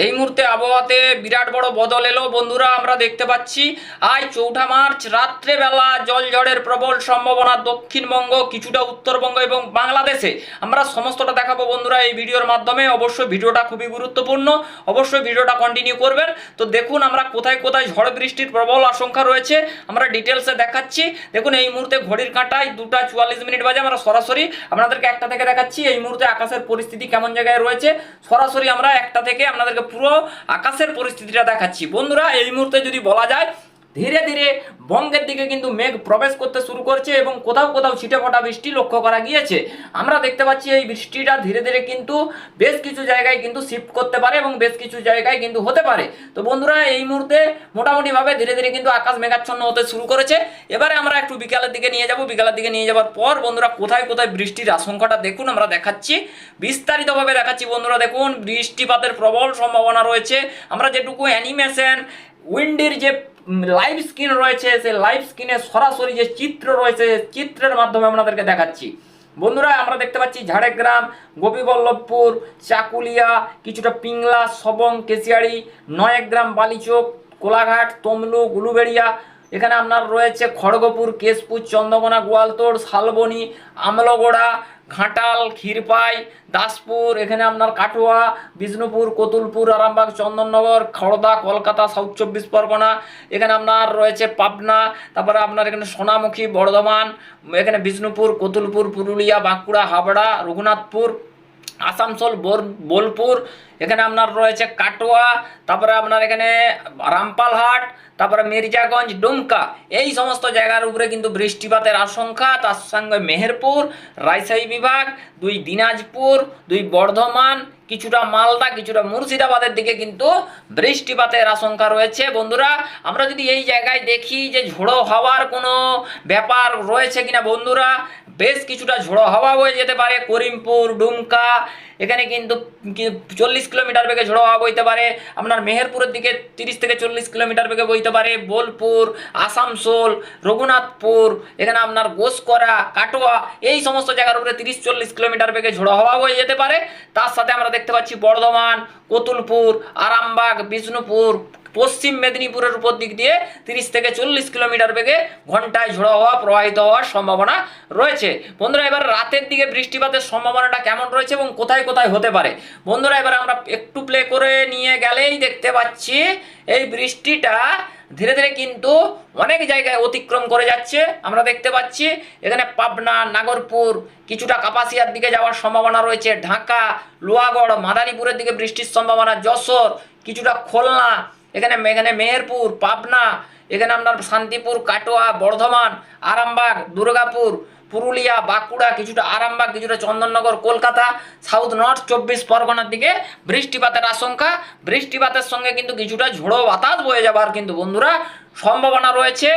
এই মুহূর্তে আবহাওয়াতে বিরাট বড় বদল এলো। বন্ধুরা, আমরা দেখতে পাচ্ছি, আজ চৌঠা মার্চ, রাত্রেবেলা জল ঝড়ের প্রবল সম্ভাবনা দক্ষিণবঙ্গ, কিছুটা উত্তরবঙ্গ এবং বাংলাদেশে। আমরা সমস্তটা দেখাবো বন্ধুরা এই ভিডিওর মাধ্যমে। অবশ্যই ভিডিওটা খুবই গুরুত্বপূর্ণ। অবশ্যই ভিডিওটা কন্টিনিউ করবেন। তো দেখুন, আমরা কোথায় কোথায় ঝড় বৃষ্টির প্রবল আশঙ্কা রয়েছে, আমরা ডিটেলসে দেখাচ্ছি। দেখুন, এই মুহূর্তে ঘড়ির কাঁটায় দুটা চুয়াল্লিশ মিনিট বাজে, আমরা সরাসরি, আপনাদেরকে একটা থেকে দেখাচ্ছি, এই মুহূর্তে আকাশের পরিস্থিতি কেমন জায়গায় রয়েছে। সরাসরি আমরা একটা থেকে আপনাদেরকে পুরো আকাশের পরিস্থিতিটা দেখাচ্ছি। বন্ধুরা এই মুহূর্তে যদি বলা যায় ধীরে ধীরে বঙ্গের দিকে কিন্তু মেঘ প্রবেশ করতে শুরু করছে এবং কোথাও কোথাও ছিটে ফোটা বৃষ্টি লক্ষ্য করা গিয়েছে। আমরা দেখতে পাচ্ছি এই বৃষ্টিটা ধীরে ধীরে কিন্তু বেশ কিছু জায়গায় কিন্তু শিফট করতে পারে এবং বেশ কিছু জায়গায় কিন্তু হতে পারে। তো বন্ধুরা, এই মুহূর্তে মোটামুটিভাবে ধীরে ধীরে কিন্তু আকাশ মেঘাচ্ছন্ন হতে শুরু করেছে। এবারে আমরা একটু বিকালের দিকে নিয়ে যাব। বিকালের দিকে নিয়ে যাওয়ার পর বন্ধুরা, কোথায় কোথায় বৃষ্টির আশঙ্কাটা দেখুন, আমরা দেখাচ্ছি। বিস্তারিতভাবে দেখাচ্ছি বন্ধুরা, দেখুন, বৃষ্টিপাতের প্রবল সম্ভাবনা রয়েছে। আমরা যেটুকু অ্যানিমেশন উইন্ডির যে লাইভ স্ক্রিন রয়েছে সেই লাইভ স্ক্রিনে সরাসরি যে চিত্র রয়েছে চিত্রের মাধ্যমে আপনাদেরকে দেখাচ্ছি। বন্ধুরা, আমরা দেখতে পাচ্ছি ঝাড়গ্রাম, গোপীবল্লভপুর, চাকুলিয়া, কিছুটা পিংলা, সবং, কেশিয়াড়ি, নয়গ্রাম, বালিচোক, কোলাঘাট তমলুক উলুবেড়িয়া এখানে আপনার রয়েছে খড়গপুর, কেশপুর, চন্দ্রকোনা, গোয়ালতোড়, শালবনি, আমলগোড়া ঘাটাল, ক্ষীরপাই, দাসপুর, এখানে আপনার কাটোয়া, বিষ্ণুপুর, কতুলপুর, আরামবাগ, চন্দননগর, খড়দা, কলকাতা, সাউথ চব্বিশ পরগনা, এখানে আপনার রয়েছে পাবনা, তারপরে আপনার এখানে সোনামুখী, বর্ধমান, এখানে বিষ্ণুপুর, কতুলপুর, পুরুলিয়া, বাঁকুড়া, হাবড়া, রঘুনাথপুর আসানসোল বোলপুর, এখানে আপনার রয়েছে কাটোয়া, তারপরে আপনার এখানে রামপালহাট, তারপরে মির্জাগঞ্জ, ডুমকা। এই সমস্ত জায়গার উপরে কিন্তু বৃষ্টিপাতের আশঙ্কা, তার সঙ্গে মেহেরপুর, রাজশাহী বিভাগ, দুই দিনাজপুর, দুই বর্ধমান কিছুটা মালদা, কিছুটা মুর্শিদাবাদের দিকে কিন্তু বৃষ্টিপাতের আশঙ্কা রয়েছে। বন্ধুরা, আমরা যদি এই জায়গায় দেখি যে ঝোড়ো হওয়ার কোনো ব্যাপার রয়েছে কিনা, বন্ধুরা, বেশ কিছুটা ঝোড়ো হাওয়া হয়ে যেতে পারে। করিমপুর, ডুমকা এখানে কিন্তু চল্লিশ কিলোমিটার বেগে ঝোড়ো হাওয়া বইতে পারে। আপনার মেহেরপুরের দিকে তিরিশ থেকে চল্লিশ কিলোমিটার বেগে বইতে পারে। বোলপুর, আসানসোল, রঘুনাথপুর, এখানে আপনার গোসকরা, কাটোয়া, এই সমস্ত জায়গার উপরে তিরিশ চল্লিশ কিলোমিটার বেগে ঝোড়ো হাওয়া বয়ে যেতে পারে। তার সাথে আমরা দেখতে পাচ্ছি বর্ধমান, কতুলপুর, আরামবাগ, বিষ্ণুপুর পশ্চিম মেদিনীপুরের উপর দিক দিয়ে তিরিশ থেকে চল্লিশ কিলোমিটার বেগে ঘন্টায় ঝোড়ো হওয়া, প্রবাহিত হওয়ার সম্ভাবনা রয়েছে। বন্ধুরা, এবার রাতের দিকে বৃষ্টিপাতের সম্ভাবনাটা কেমন রয়েছে এবং কোথায় কোথায় হতে পারে? বন্ধুরা, এবার আমরা একটু প্লে করে নিয়ে গেলেই দেখতে পাচ্ছি, এই বৃষ্টিটা ধীরে ধীরে কিন্তু অনেক জায়গায় অতিক্রম করে যাচ্ছে। আমরা দেখতে পাচ্ছি, এখানে পাবনা, নাগরপুর, কিছুটা কাপাসিয়ার দিকে যাওয়ার সম্ভাবনা রয়েছে। ঢাকা, লোহাগড়, মাদারীপুরের দিকে বৃষ্টির সম্ভাবনা, যশোর, কিছুটা খুলনা এখানে এখানে মেহেরপুর, পাবনা, এখানে আপনার শান্তিপুর, কাটোয়া, বর্ধমান, আরামবাগ, দুর্গাপুর, পুরুলিয়া, বাঁকুড়া, কিছুটা আরামবাগ, কিছুটা চন্দননগর, কলকাতা, সাউথ নর্থ, চব্বিশ পরগনার দিকে বৃষ্টিপাতের আশঙ্কা। বৃষ্টিপাতের সঙ্গে কিন্তু কিছুটা ঝোড়ো বাতাস বয়ে যাবার কিন্তু বন্ধুরা সম্ভাবনা রয়েছে।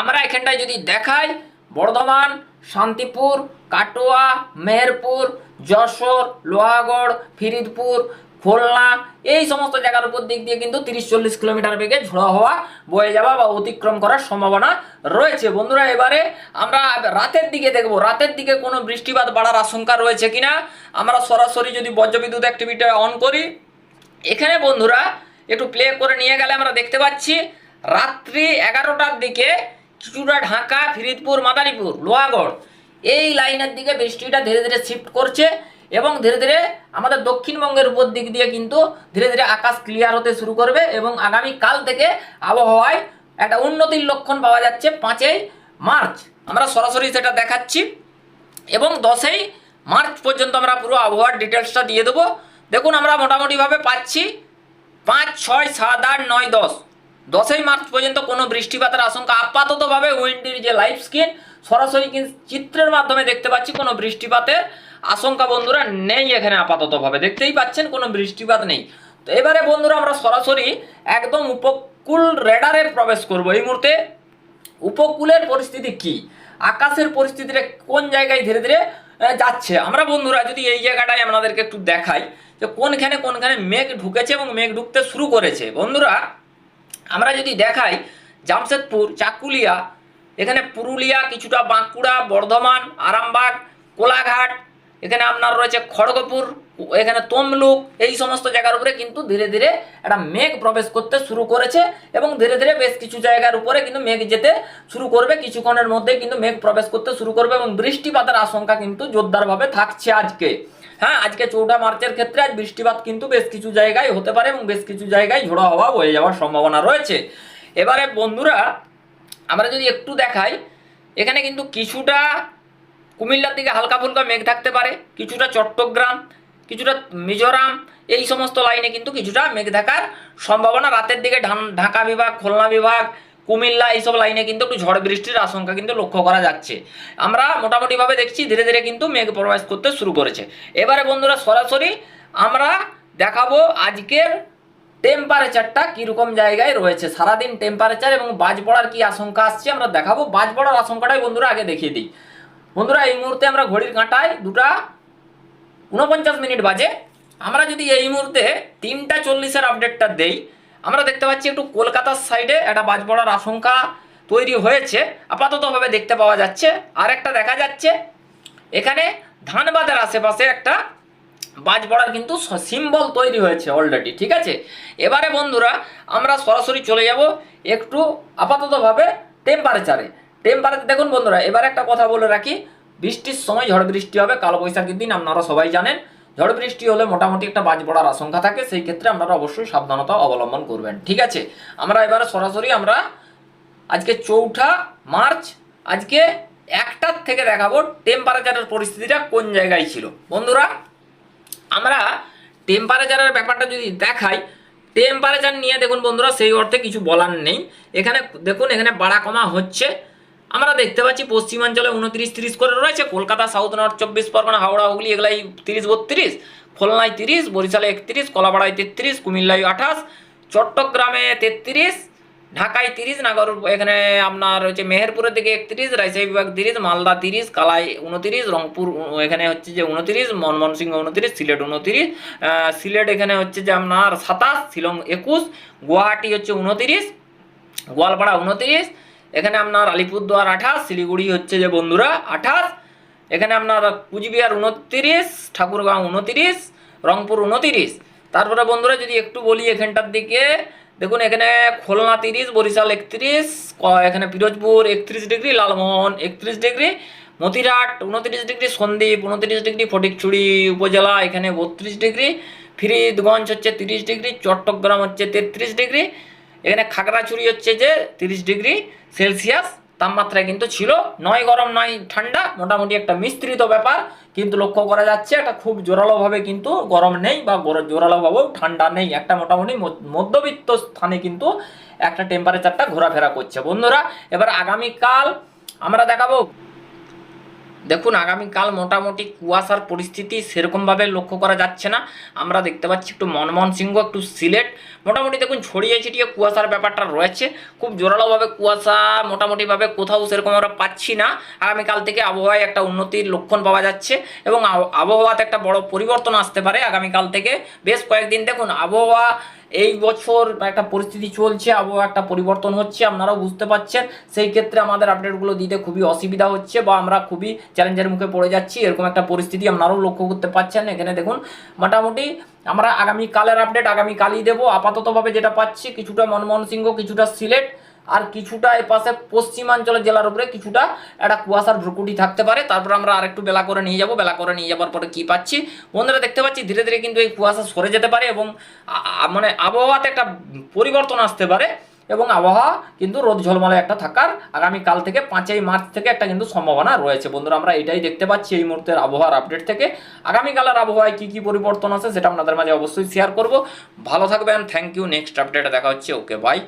আমরা এখানটায় যদি দেখাই, বর্ধমান, শান্তিপুর, কাটোয়া, মেহেরপুর যশোর, লোহাগড়, ফিরিদপুর, খুলনা, এই সমস্ত জায়গার উপর দিক দিয়ে কিন্তু তিরিশ চল্লিশ কিলোমিটার বেগে ঝোড়ো হওয়া বয়ে যাওয়া বা অতিক্রম করার সম্ভাবনা রয়েছে। বন্ধুরা, এবারে আমরা রাতের দিকে দেখব। রাতের দিকে কোনো বৃষ্টিপাত বাড়ার আশঙ্কা রয়েছে কিনা? আমরা সরাসরি যদি বজ্রবিদ্যুৎ অ্যাক্টিভিটি অন করি, এখানে বন্ধুরা একটু প্লে করে নিয়ে গেলে আমরা দেখতে পাচ্ছি রাত্রি এগারোটার দিকে কিছুটা ঢাকা ফিরিদপুর, মাদারীপুর, লোহাগড়। এই লাইনের দিকে বৃষ্টিটা ধীরে ধীরে শিফট করছে এবং ধীরে ধীরে আমাদের দক্ষিণবঙ্গের উপর দিক দিয়ে কিন্তু ধীরে ধীরে আকাশ ক্লিয়ার হতে শুরু করবে এবং আগামী কাল থেকে আবহাওয়ায় একটা উন্নতির লক্ষণ পাওয়া যাচ্ছে পাঁচই মার্চ। আমরা সরাসরি সেটা দেখাচ্ছি এবং দশই মার্চ পর্যন্ত আমরা পুরো আবহাওয়ার ডিটেলসটা দিয়ে দেবো। দেখুন, আমরা মোটামুটিভাবে পাচ্ছি পাঁচ, ছয়, সাত, আট, নয়, দশ। দশই মার্চ পর্যন্ত কোনো বৃষ্টিপাতের আশঙ্কা আপাততভাবে উইন্ডির যে লাইফ স্ক্রিন সরাসরি চিত্রের মাধ্যমে দেখতে পাচ্ছি কোনো বৃষ্টিপাতের আশঙ্কা বন্ধুরা নেই এখানে আপাততভাবে। দেখতেই পাচ্ছেন কোনো বৃষ্টিপাত নেই। তো এবারে বন্ধুরা আমরা সরাসরি একদম উপকূল রেডারে প্রবেশ করব। এই মুহূর্তে উপকূলের পরিস্থিতি কি? আকাশের পরিস্থিতিটা কোন জায়গায় ধীরে ধীরে যাচ্ছে? আমরা বন্ধুরা যদি এই জায়গাটায় আপনাদেরকে একটু দেখাই যে কোনখানে কোনখানে মেঘ ঢুকেছে এবং মেঘ ঢুকতে শুরু করেছে। বন্ধুরা, আমরা যদি দেখাই জামশেদপুর, চাকুলিয়া এখানে পুরুলিয়া, কিছুটা বাঁকুড়া, বর্ধমান, আরামবাগ, কোলাঘাট, এখানে আপনার রয়েছে খড়গপুর, এখানে তমলুক, এই সমস্ত জায়গার উপরে কিন্তু ধীরে ধীরে একটা মেঘ প্রবেশ করতে শুরু করেছে এবং ধীরে ধীরে বেশ কিছু জায়গার উপরে কিন্তু মেঘ যেতে শুরু করবে। কিছুক্ষণের মধ্যে কিন্তু মেঘ প্রবেশ করতে শুরু করবে এবং বৃষ্টিপাতের আশঙ্কা কিন্তু জোরদারভাবে থাকছে আজকে। হ্যাঁ আজকে চৌঠা মার্চের ক্ষেত্রে আজ বৃষ্টিপাত কিন্তু বেশ কিছু জায়গায় হতে পারে এবং বেশ কিছু জায়গায় ঝোড়ো হাওয়া বয়ে যাওয়ার সম্ভাবনা রয়েছে। এবারে বন্ধুরা আমরা যদি একটু দেখাই, এখানে কিন্তু কিছুটা কুমিল্লার দিকে হালকা ফুলকা মেঘ থাকতে পারে, কিছুটা চট্টগ্রাম, কিছুটা মিজোরাম, এই সমস্ত লাইনে কিন্তু কিছুটা মেঘ থাকার সম্ভাবনা। রাতের দিকে ঢাকা বিভাগ, খুলনা বিভাগ, কুমিল্লা এইসব লাইনে কিন্তু একটু ঝড় বৃষ্টির আশঙ্কা কিন্তু লক্ষ্য করা যাচ্ছে। আমরা মোটামুটিভাবে দেখছি ধীরে ধীরে কিন্তু মেঘ প্রবেশ করতে শুরু করেছে। এবারে বন্ধুরা সরাসরি আমরা দেখাবো আজকের টেম্পারেচারটা কীরকম জায়গায় রয়েছে? সারাদিন টেম্পারেচার এবং বাজ পড়ার কি আশঙ্কা আসছে? আমরা দেখাবো। বাজ পড়ার আশঙ্কাটাই বন্ধুরা আগে দেখিয়ে দিই। বন্ধুরা, এই মুহূর্তে আমরা ঘড়ির কাঁটায় দুটা উনপঞ্চাশ মিনিট বাজে। আমরা যদি এই মুহূর্তে তিনটা চল্লিশের আপডেটটা দেই, আমরা দেখতে পাচ্ছি একটু কলকাতার সাইডে একটা বাজ পড়ার আশঙ্কা তৈরি হয়েছে। আপাততভাবে দেখতে পাওয়া যাচ্ছে। আর একটা দেখা যাচ্ছে। এখানে ধানবাদের আশেপাশে একটা বাজ পড়ার কিন্তু সিম্বল তৈরি হয়েছে অলরেডি ঠিক আছে? এবারে বন্ধুরা, আমরা সরাসরি চলে যাব একটু আপাততভাবে টেম্পারেচারে টেম্পারেচার দেখুন বন্ধুরা, এবার একটা কথা বলে রাখি, বৃষ্টির সময় ঝড় বৃষ্টি হবে, কালো বৈশাখীর দিন, আপনারা সবাই জানেন। ঝড় বৃষ্টি হলে মোটামুটি একটা বাজ পড়ার আশঙ্কা থাকে, সেই ক্ষেত্রে আপনারা অবশ্যই সাবধানতা অবলম্বন করবেন, ঠিক আছে? আমরা এবারে সরাসরি আমরা আজকে চৌঠা মার্চ, আজকে একটার থেকে দেখাবো টেম্পারেচারের পরিস্থিতিটা কোন জায়গায় ছিল। বন্ধুরা আমরা টেম্পারেচারের ব্যাপারটা যদি দেখাই টেম্পারেচার নিয়ে দেখুন বন্ধুরা, সেই অর্থে কিছু বলার নেই। এখানে দেখুন, এখানে বাড়া কমা হচ্ছে। আমরা দেখতে পাচ্ছি পশ্চিমাঞ্চলে উনত্রিশ তিরিশ করে রয়েছে, কলকাতা সাউথ নর্থ চব্বিশ পরগনা, হাওড়া, হুগলি, এগুলাই তিরিশ বত্রিশ, খুলনায় তিরিশ, বরিশালে একত্রিশ, কলাপাড়ায় তেত্রিশ, কুমিল্লায় আঠাশ, চট্টগ্রামে তেত্রিশ ঢাকায় তিরিশ নাগর এখানে আপনার হচ্ছে মেহেরপুরের দিকে একত্রিশ, রাজশাহী বিভাগ তিরিশ, মালদা তিরিশ, কালাই উনতিরিশ, রংপুর এখানে হচ্ছে যে উনতিরিশ ময়মনসিংহ উনতিরিশ, সিলেট উনতিরিশ সিলেট এখানে হচ্ছে যে আপনার সাতাশ, শিলং একুশ, গুয়াহাটি হচ্ছে উনতিরিশ, গোয়ালপাড়া উনতিরিশ, এখানে আপনার আলিপুরদুয়ার আঠাশ, শিলিগুড়ি হচ্ছে যে বন্ধুরা আঠাশ, এখানে আপনার কুচবিহার উনতিরিশ, ঠাকুরগাঁও উনতিরিশ, রংপুর উনতিরিশ। তারপরে বন্ধুরা যদি একটু বলি এখানটার দিকে দেখুন, এখানে খুলনা তিরিশ, বরিশাল একত্রিশ এখানে পিরোজপুর একত্রিশ ডিগ্রি, লালমোহন একত্রিশ ডিগ্রি মতিরাট উনত্রিশ ডিগ্রি, সন্দ্বীপ উনত্রিশ ডিগ্রি, ফটিকছড়ি উপজেলা এখানে বত্রিশ ডিগ্রি ফিরিদগঞ্জ হচ্ছে তিরিশ ডিগ্রি, চট্টগ্রাম হচ্ছে তেত্রিশ ডিগ্রি, এখানে খাগড়াছড়ি হচ্ছে যে তিরিশ ডিগ্রি সেলসিয়াস। তাপমাত্রায় কিন্তু ছিল, নয় গরম, নয় ঠান্ডা, মোটামুটি একটা মিশ্রিত ব্যাপার। কিন্তু লক্ষ্য করা যাচ্ছে, একটা খুব জোরালোভাবে কিন্তু গরম নেই বা জোরালোভাবেও ঠান্ডা নেই। একটা মোটামুটি মধ্যবিত্ত স্থানে কিন্তু একটা টেম্পারেচারটা ঘোরাফেরা করছে। বন্ধুরা, এবার আগামীকাল আমরা দেখাবো দেখুন, আগামীকাল মোটামুটি কুয়াশার পরিস্থিতি সেরকমভাবে লক্ষ্য করা যাচ্ছে না। আমরা দেখতে পাচ্ছি একটু মনমোহন সিংহ, একটু সিলেট। মোটামুটি দেখুন, ছড়িয়ে ছিটিয়ে কুয়াশার ব্যাপারটা রয়েছে। খুব জোরালোভাবে কুয়াশা মোটামুটিভাবে কোথাও সেরকম আমরা পাচ্ছি না। আগামীকাল থেকে আবহাওয়ায় একটা উন্নতির লক্ষণ পাওয়া যাচ্ছে এবং আব- আবহাওয়াতে একটা বড় পরিবর্তন আসতে পারে আগামীকাল থেকে। বেশ কয়েকদিন দেখুন, আবহাওয়া এই বছর একটা পরিস্থিতি চলছে, আবহাওয়া একটা পরিবর্তন হচ্ছে, আপনারাও বুঝতে পারছেন সেই ক্ষেত্রে আমাদের আপডেটগুলো দিতে খুবই অসুবিধা হচ্ছে বা আমরা খুবই চ্যালেঞ্জের মুখে পড়ে যাচ্ছি, এরকম একটা পরিস্থিতি আপনারাও লক্ষ্য করতে পারছেন এখানে দেখুন, মোটামুটি আমরা আগামীকালের আপডেট আগামীকালই দেবো। আপাততভাবে যেটা পাচ্ছি, কিছুটা মনমোহন সিংহ, কিছুটা সিলেট আর কিছুটা এপাশে পশ্চিমাঞ্চলের জেলার উপরে কিছুটা একটা কুয়াশার ভ্রুকুটি থাকতে পারে। তারপর আমরা আরেকটু বেলা করে নিয়ে যাব। বেলা করে নিয়ে যাওয়ার পরে কি পাচ্ছি? বন্ধুরা, দেখতে পাচ্ছি ধীরে ধীরে কিন্তু এই কুয়াশা সরে যেতে পারে এবং মানে আবহাওয়াতে একটা পরিবর্তন আসতে পারে এবং আবহাওয়া কিন্তু রোদ ঝলমলে একটা থাকার আগামী কাল থেকে পাঁচই মার্চ থেকে একটা কিন্তু সম্ভাবনা রয়েছে। বন্ধুরা, আমরা এটাই দেখতে পাচ্ছি এই মুহূর্তের আবহাওয়ার আপডেট থেকে। আগামীকালের আবহাওয়ায় কী কী পরিবর্তন আছে সেটা আপনাদের মাঝে অবশ্যই শেয়ার করব। ভালো থাকবেন। থ্যাংক ইউ নেক্সট আপডেটে দেখা হচ্ছে। Okay bye